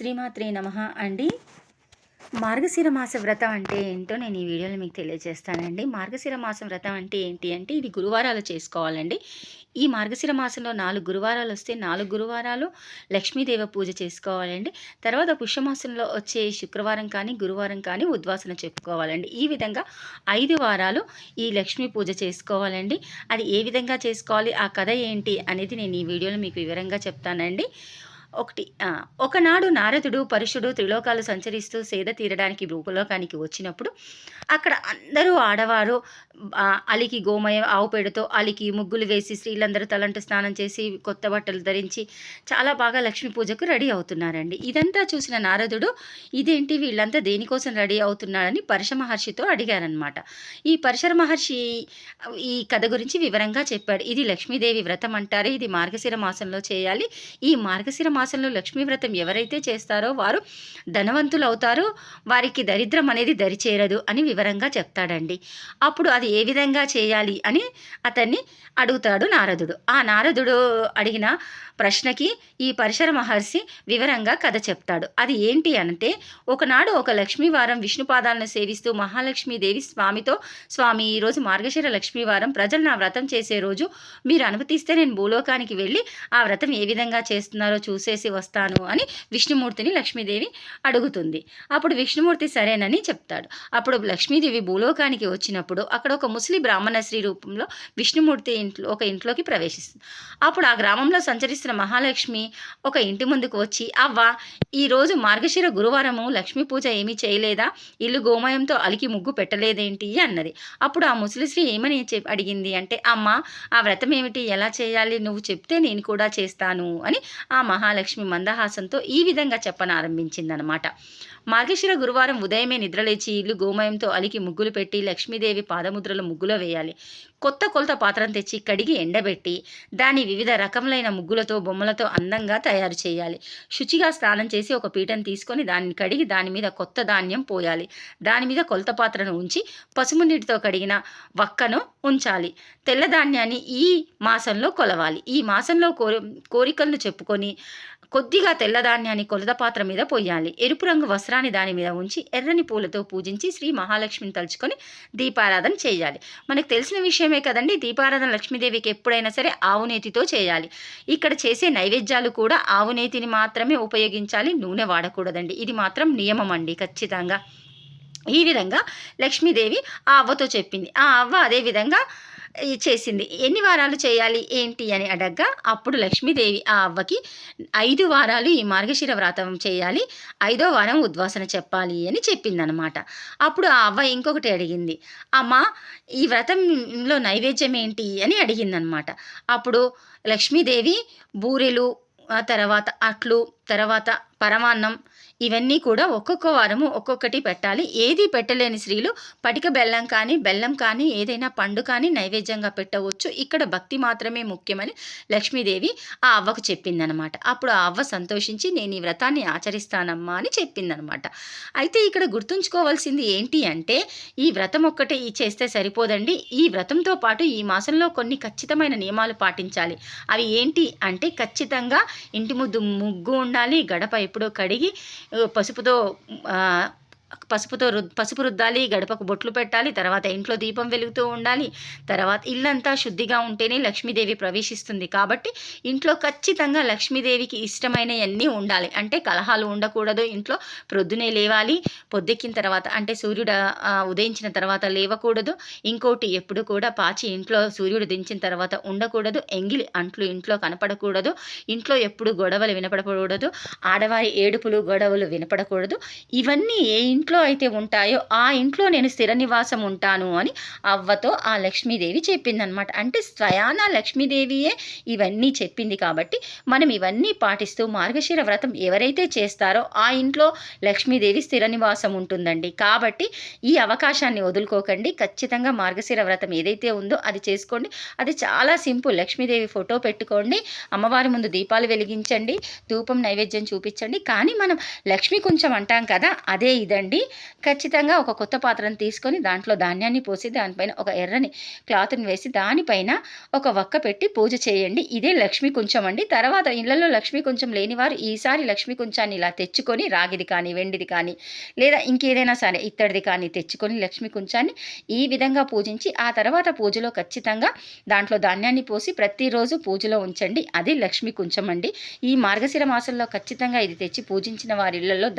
శ్రీమాత్రే నమ అండి. మార్గశిర మాస వ్రతం అంటే ఏంటో నేను ఈ వీడియోలో మీకు తెలియజేస్తానండి. మార్గశిర మాసం వ్రతం అంటే ఏంటి అంటే ఇది గురువారాలు చేసుకోవాలండి. ఈ మార్గశిర మాసంలో నాలుగు గురువారాలు వస్తే నాలుగు గురువారాలు లక్ష్మీదేవ పూజ చేసుకోవాలండి. తర్వాత పుష్యమాసంలో వచ్చే శుక్రవారం కానీ గురువారం కానీ ఉద్వాసన చెప్పుకోవాలండి. ఈ విధంగా ఐదు వారాలు ఈ లక్ష్మీ పూజ చేసుకోవాలండి. అది ఏ విధంగా చేసుకోవాలి ఆ కథ ఏంటి అనేది నేను ఈ వీడియోలో మీకు వివరంగా చెప్తానండి. ఒకటి ఒకనాడు నారదుడు పరుషుడు త్రిలోకాలు సంచరిస్తూ సేద తీరడానికి భూలోకానికి వచ్చినప్పుడు అక్కడ అందరూ ఆడవారు అలికి గోమయం ఆవు పేడతో అలికి ముగ్గులు వేసి స్త్రీలందరూ తలంటు స్నానం చేసి కొత్త బట్టలు ధరించి చాలా బాగా లక్ష్మీ పూజకు రెడీ అవుతున్నారండి. ఇదంతా చూసిన నారదుడు ఇదేంటి వీళ్ళంతా దేనికోసం రెడీ అవుతున్నారని పరశ మహర్షితో అడిగారనమాట ఈ పరశర మహర్షి ఈ కథ గురించి వివరంగా చెప్పాడు. ఇది లక్ష్మీదేవి వ్రతం అంటారు. ఇది మార్గశిర మాసంలో చేయాలి. ఈ మార్గశిర మాసంలో లక్ష్మీ వ్రతం ఎవరైతే చేస్తారో వారు ధనవంతులు అవుతారు వారికి దరిద్రం అనేది దరిచేరదు అని వివరంగా చెప్తాడండి. అప్పుడు అది ఏ విధంగా చేయాలి అని అతన్ని అడుగుతాడు నారదుడు. ఆ నారదుడు అడిగిన ప్రశ్నకి ఈ పరిసర మహర్షి వివరంగా కథ చెప్తాడు. అది ఏంటి అంటే ఒకనాడు ఒక లక్ష్మీవారం విష్ణుపాదాలను సేవిస్తూ మహాలక్ష్మీదేవి స్వామితో స్వామి ఈరోజు మార్గశిర లక్ష్మీవారం. ప్రజలు నా వ్రతం చేసే రోజు మీరు అనుమతిస్తే నేను భూలోకానికి వెళ్ళి ఆ వ్రతం ఏ విధంగా చేస్తున్నారో చేసి వస్తాను అని విష్ణుమూర్తిని లక్ష్మీదేవి అడుగుతుంది. అప్పుడు విష్ణుమూర్తి సరేనని చెప్తాడు. అప్పుడు లక్ష్మీదేవి భూలోకానికి వచ్చినప్పుడు అక్కడ ఒక ముస్లి బ్రాహ్మణ శ్రీ రూపంలో విష్ణుమూర్తి ఇంట్లో ఒక ఇంట్లోకి ప్రవేశిస్తుంది. అప్పుడు ఆ గ్రామంలో సంచరిస్తున్న మహాలక్ష్మి ఒక ఇంటి ముందుకు వచ్చి అవ్వ ఈరోజు మార్గశిర గురువారము లక్ష్మీ పూజ ఏమీ చేయలేదా? ఇల్లు గోమయంతో అలికి ముగ్గు పెట్టలేదేంటి? అన్నది. అప్పుడు ఆ ముసలిశ్రీ ఏమని చెప్ అడిగింది అంటే అమ్మ ఆ వ్రతం ఏమిటి? ఎలా చేయాలి? నువ్వు చెప్తే నేను కూడా చేస్తాను అని ఆ మహాలక్ష్మి మందహాసంతో ఈ విధంగా చెప్పనారంభించిందనమాట. మార్గశిర గురువారం ఉదయమే నిద్రలేచి ఇల్లు గోమయంతో అలికి ముగ్గులు పెట్టి లక్ష్మీదేవి పాదముద్రలు ముగ్గులో వేయాలి. కొత్త కొలత పాత్రను తెచ్చి కడిగి ఎండబెట్టి దాని వివిధ రకములైన ముగ్గులతో బొమ్మలతో అందంగా తయారు చేయాలి. శుచిగా స్నానం చేసి ఒక పీటను తీసుకొని దానిని కడిగి దాని మీద కొత్త ధాన్యం పోయాలి. దాని మీద కొలత పాత్రను ఉంచి పసుపు నీటితో కడిగిన వక్కను ఉంచాలి. తెల్ల ధాన్యాన్ని ఈ మాసంలో కొలవాలి. ఈ మాసంలో కోరి కోరికలను చెప్పుకొని కొద్దిగా తెల్లధాన్యాన్ని కొలత పాత్ర మీద పోయాలి ఎరుపు రంగు వస్త్రాన్ని దాని మీద ఉంచి ఎర్రని పూలతో పూజించి శ్రీ మహాలక్ష్మిని తలుచుకొని దీపారాధన చేయాలి. మనకు తెలిసిన విషయమే కదండి దీపారాధన లక్ష్మీదేవికి ఎప్పుడైనా సరే ఆవునేతితో చేయాలి. ఇక్కడ చేసే నైవేద్యాలు కూడా ఆవునేతిని మాత్రమే ఉపయోగించాలి నూనె వాడకూడదండి. ఇది మాత్రం నియమం అండి ఖచ్చితంగా. ఈ విధంగా లక్ష్మీదేవి ఆ అవ్వతో చెప్పింది. ఆ అవ్వ అదే విధంగా చేసింది. ఎన్ని వారాలు చేయాలి ఏంటి అని అడగ్గా అప్పుడు లక్ష్మీదేవి ఆ అవ్వకి ఐదు వారాలు ఈ మార్గశిర వ్రతం చేయాలి ఐదో వారం ఉద్వాసన చెప్పాలి అని చెప్పిందనమాట. అప్పుడు ఆ అవ్వ ఇంకొకటి అడిగింది. అమ్మ ఈ వ్రతంలో నైవేద్యం ఏంటి అని అడిగిందనమాట. అప్పుడు లక్ష్మీదేవి బూరెలు తర్వాత అట్లు తర్వాత పరమాన్నం. ఇవన్నీ కూడా ఒక్కొక్క వారము ఒక్కొక్కటి పెట్టాలి. ఏది పెట్టలేని స్త్రీలు పటిక బెల్లం కానీ బెల్లం కానీ ఏదైనా పండు కానీ నైవేద్యంగా పెట్టవచ్చు. ఇక్కడ భక్తి మాత్రమే ముఖ్యమని లక్ష్మీదేవి ఆ అవ్వకు చెప్పిందనమాట. అప్పుడు ఆ అవ్వ సంతోషించి నేను ఈ వ్రతాన్ని ఆచరిస్తానమ్మా అని చెప్పిందనమాట. అయితే ఇక్కడ గుర్తుంచుకోవాల్సింది ఏంటి అంటే ఈ వ్రతం ఒక్కటే ఈ చేస్తే సరిపోదండి. ఈ వ్రతంతో పాటు ఈ మాసంలో కొన్ని ఖచ్చితమైన నియమాలు పాటించాలి. అవి ఏంటి అంటే ఖచ్చితంగా ఇంటి ముద్దు ముగ్గు ఉండాలి గడప ఎప్పుడో కడిగి పసుపుతో పసుపుతో రు పసుపు రుద్దాలి గడపకు బొట్లు పెట్టాలి తర్వాత ఇంట్లో దీపం వెలుగుతూ ఉండాలి తర్వాత ఇల్లంతా శుద్ధిగా ఉంటేనే లక్ష్మీదేవి ప్రవేశిస్తుంది. కాబట్టి ఇంట్లో ఖచ్చితంగా లక్ష్మీదేవికి ఇష్టమైనవన్నీ ఉండాలి. అంటే కలహాలు ఉండకూడదు ఇంట్లో. ప్రొద్దునే లేవాలి పొద్దెక్కిన తర్వాత అంటే సూర్యుడు ఉదయించిన తర్వాత లేవకూడదు. ఇంకోటి ఎప్పుడు కూడా పాచి ఇంట్లో సూర్యుడు దించిన తర్వాత ఉండకూడదు. ఎంగిలి అంట్లు ఇంట్లో కనపడకూడదు. ఇంట్లో ఎప్పుడు గొడవలు వినపడకూడదు. ఆడవారి ఏడుపులు గొడవలు వినపడకూడదు. ఇవన్నీ ఏ ఇంట్లో అయితే ఉంటాయో ఆ ఇంట్లో నేను స్థిర నివాసం ఉంటాను అని అవ్వతో ఆ లక్ష్మీదేవి చెప్పిందనమాట అంటే స్వయాన లక్ష్మీదేవియే ఇవన్నీ చెప్పింది కాబట్టి మనం ఇవన్నీ పాటిస్తూ మార్గశిర వ్రతం ఎవరైతే చేస్తారో ఆ ఇంట్లో లక్ష్మీదేవి స్థిర నివాసం ఉంటుందండి. కాబట్టి ఈ అవకాశాన్ని వదులుకోకండి. ఖచ్చితంగా మార్గశిర వ్రతం ఏదైతే ఉందో అది చేసుకోండి. అది చాలా సింపుల్. లక్ష్మీదేవి ఫోటో పెట్టుకోండి. అమ్మవారి ముందు దీపాలు వెలిగించండి. ధూపం నైవేద్యం చూపించండి. కానీ మనం లక్ష్మి కొంచెం అంటాం కదా అదే ఇదండి. అండి ఖచ్చితంగా ఒక కొత్త పాత్రను తీసుకొని దాంట్లో ధాన్యాన్ని పోసి దానిపైన ఒక ఎర్రని క్లాత్ని వేసి దానిపైన ఒక వక్క పెట్టి పూజ చేయండి. ఇదే లక్ష్మీ కుంచం అండి. తర్వాత ఇళ్ళలో లక్ష్మీ కుంచం లేని వారు ఈసారి లక్ష్మీ కుంచాన్ని ఇలా తెచ్చుకొని రాగిది కానీ వెండిది కానీ లేదా ఇంకేదైనా సరే ఇత్తడిది కానీ తెచ్చుకొని లక్ష్మీ కుంచాన్ని ఈ విధంగా పూజించి ఆ తర్వాత పూజలో ఖచ్చితంగా దాంట్లో ధాన్యాన్ని పోసి ప్రతిరోజు పూజలో ఉంచండి. అది లక్ష్మీ కుంచం అండి. ఈ మార్గశిర మాసంలో ఖచ్చితంగా ఇది తెచ్చి పూజించిన వారి ఇళ్ళలో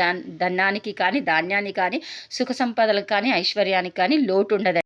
ధనానికి కానీ ధాన్యానికి కానీ సుఖ సంపదలకు కానీ ఐశ్వర్యానికి కానీ లోటు ఉండదు